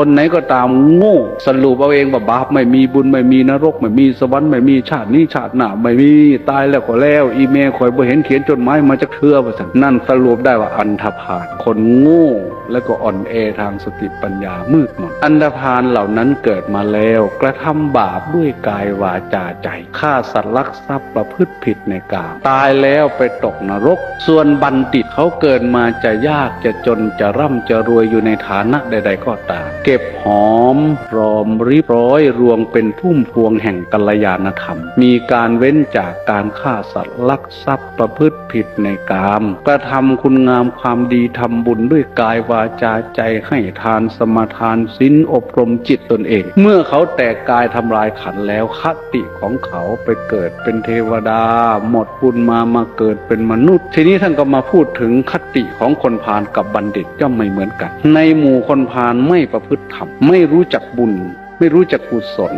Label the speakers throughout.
Speaker 1: คนไหนก็ตามโง่สรุปเอาเองว่าบาปไม่มีบุญไม่มีนรกไม่มีสวรรค์ไม่มีชาตินี้ชาติหน้าไม่มีตายแล้วก็แล้ว อีเมลคอยบ่เห็นเขียนจดหมายมาจากเทือว่าสันนั่นสรุปได้ว่าอันธพาลคนโง่ และก็อ่อนแอทางสติปัญญามืดมนอันธพาลเหล่านั้นเกิดมาแล้ว กระทำบาปด้วยกายวาจาใจฆ่าสัตว์ลักทรัพย์ประพฤติผิดในกามตายแล้วไปตกนรก ส่วนบัณฑิตเขาเกิดมาจะยากจะจนจะร่ำจะรวยอยู่ในฐานะใด ๆ ก็ตามเก็บหอมรอมริบร้อยรวงเป็นพุ่มพวงแห่งกัลยาณธรรม มีการเว้นจากการฆ่าสัตว์ลักทรัพย์ประพฤติผิดในกาม กระทำคุณงามความดีทำบุญด้วยกายวาจาใจให้ทานสมาทานศีลอบรมจิตตนเอง เมื่อเขาแตกกายทำลายขันแล้วคติของเขาไปเกิดเป็นเทวดา หมดบุญมามาเกิดเป็นมนุษย์ ทีนี้ท่านก็มาพูดถึงคติของคนพาลกับบัณฑิตย่อมไม่เหมือนกัน ในหมู่คนพาลไม่ประพฤติธรรมไม่รู้จักบุญ ไม่รู้จักกุศล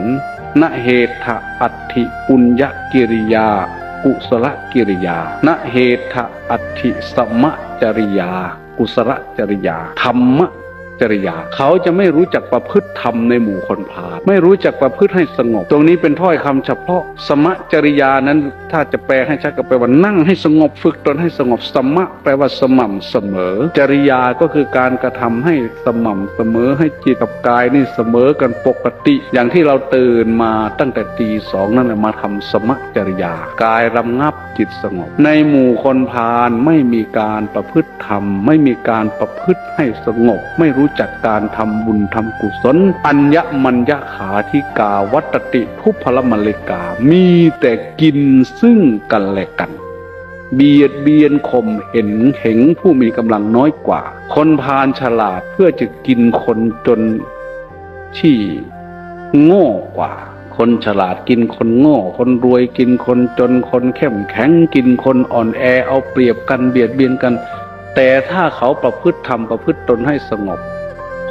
Speaker 1: ณเหตถอัตถิปุญญกิริยากุศลกิริยาณเหตถอัตถิสมจริยา กุศลจริยา ธรรม จริยา เขาจะไม่รู้จักประพฤติธรรมในหมู่คนพาลไม่รู้จักประพฤติให้สงบ ตรงนี้เป็นถ้อยคำเฉพาะ สมะจริยานั้นถ้าจะแปลให้ชัดก็แปลว่านั่งให้สงบฝึกตนให้สงบสมะแปลว่าสม่ำเสมอ จริยาก็คือการกระทำให้สม่ำเสมอให้จิตกับกายนี่เสมอกันปกติ อย่างที่เราตื่นมาตั้งแต่ตีสองนั่นแหละมาทำสมะจริยา กายรำงับจิตสงบ ในหมู่คนพาลไม่มีการประพฤติธรรม ไม่มีการประพฤติให้สงบ ไม่รู้จักการทำบุญทำกุศล อัญญมัญญขาธิกาวัตติทุพพลมลิกา มีแต่กินซึ่งกันและกัน เบียดเบียนข่มเห็นเห็งผู้มีกำลังน้อยกว่า คนพาลฉลาดเพื่อจะกินคนจนที่โง่กว่าคนฉลาดกินคนโง่ คนรวยกินคนจนคนเข้มแข็งกินคนอ่อนแอเอาเปรียบกันเบียดเบียนกัน แต่ถ้าเขาประพฤติธรรมประพฤติตนให้สงบ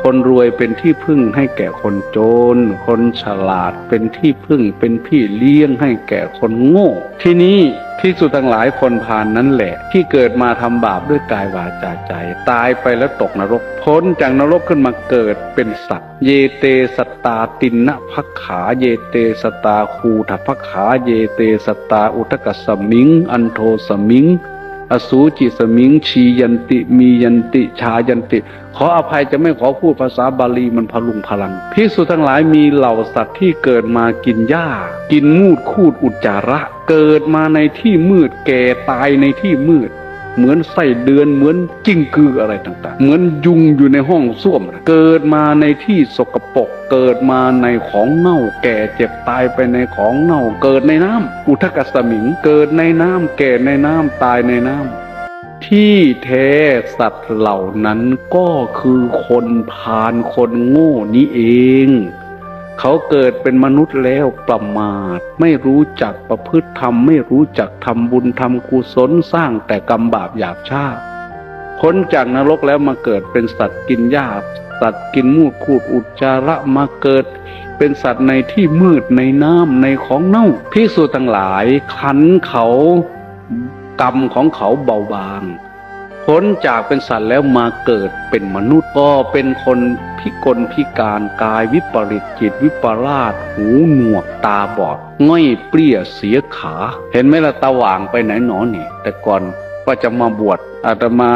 Speaker 1: คนรวยเป็นที่พึ่งให้แก่คนจน คนฉลาดเป็นที่พึ่งเป็นพี่เลี้ยงให้แก่คนโง่ ที่นี้ที่สุดทั้งหลายคนพานนั้นแหละ ที่เกิดมาทำบาปด้วยกายวาจาใจ ตายไปแล้วตกนรก พ้นจากนรกขึ้นมาเกิดเป็นสัตว์ เยเตสตาตินะพักขาเยเตสตาคูทพักขาเยเตสตตาอุทกสมิง อันโทสมิง อสูจิสมิงชียันติ มียันติชายันติ ขออภัยจะไม่ขอพูดภาษาบาลีมันพลุงพลังพิสุทั้งหลายมีเหล่าสัตว์ที่เกิดมากินหญ้า กินมูดคูดอุจจาระ เกิดมาในที่มืดแก่ตายในที่มืด เหมือนไส้เดือนเหมือนจิ้งกืออะไรต่างๆ เหมือนยุงอยู่ในห้องส้วม เกิดมาในที่สกปรกเกิดมาในของเน่าแก่เจ็บตายไปในของเน่า เกิดในน้ำอุทกสมิงเกิดในน้ำแก่ในน้ำตายในน้ำที่แท้สัตว์เหล่านั้นก็คือคนพาลคนโง่นี้เอง เขาเกิดเป็นมนุษย์แล้วประมาท ไม่รู้จักประพฤติธรรม ไม่รู้จักทำบุญทำกุศลสร้างแต่กรรมบาปหยาบช้าพ้นจากนรกแล้วมาเกิดเป็นสัตว์กินหญ้าสัตว์กินมูดคูดอุจจาระมาเกิด เป็นสัตว์ในที่มืดในน้ำในของเน่าพิสูจน์ทั้งหลายขันเขากรรมของเขาเบาบาง พ้นจากเป็นสัตว์แล้วมาเกิดเป็นมนุษย์ก็เป็นคนพิกลพิการกายวิปริตจิตวิปลาสหูหนวกตาบอดง่อยเปรี้ยเสียขา เห็นไหมล่ะตาหว่างไปไหนหนอนี่ แต่ก่อนว่าจะมาบวชอาตมา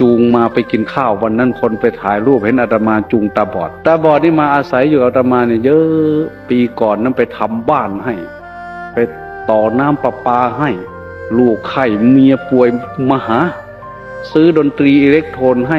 Speaker 1: จูงมาไปกินข้าววันนั้นคนไปถ่ายรูปเห็นอาตมาจูงตาบอดตาบอดนี่มาอาศัยอยู่อาตมาเนี่ยเยอะปีก่อนนั้นไปทำบ้านให้ ไปต่อน้ำประปาให้ ลูกไข่เมียป่วยมาหา ซื้อดนตรีอิเล็กโทรนให้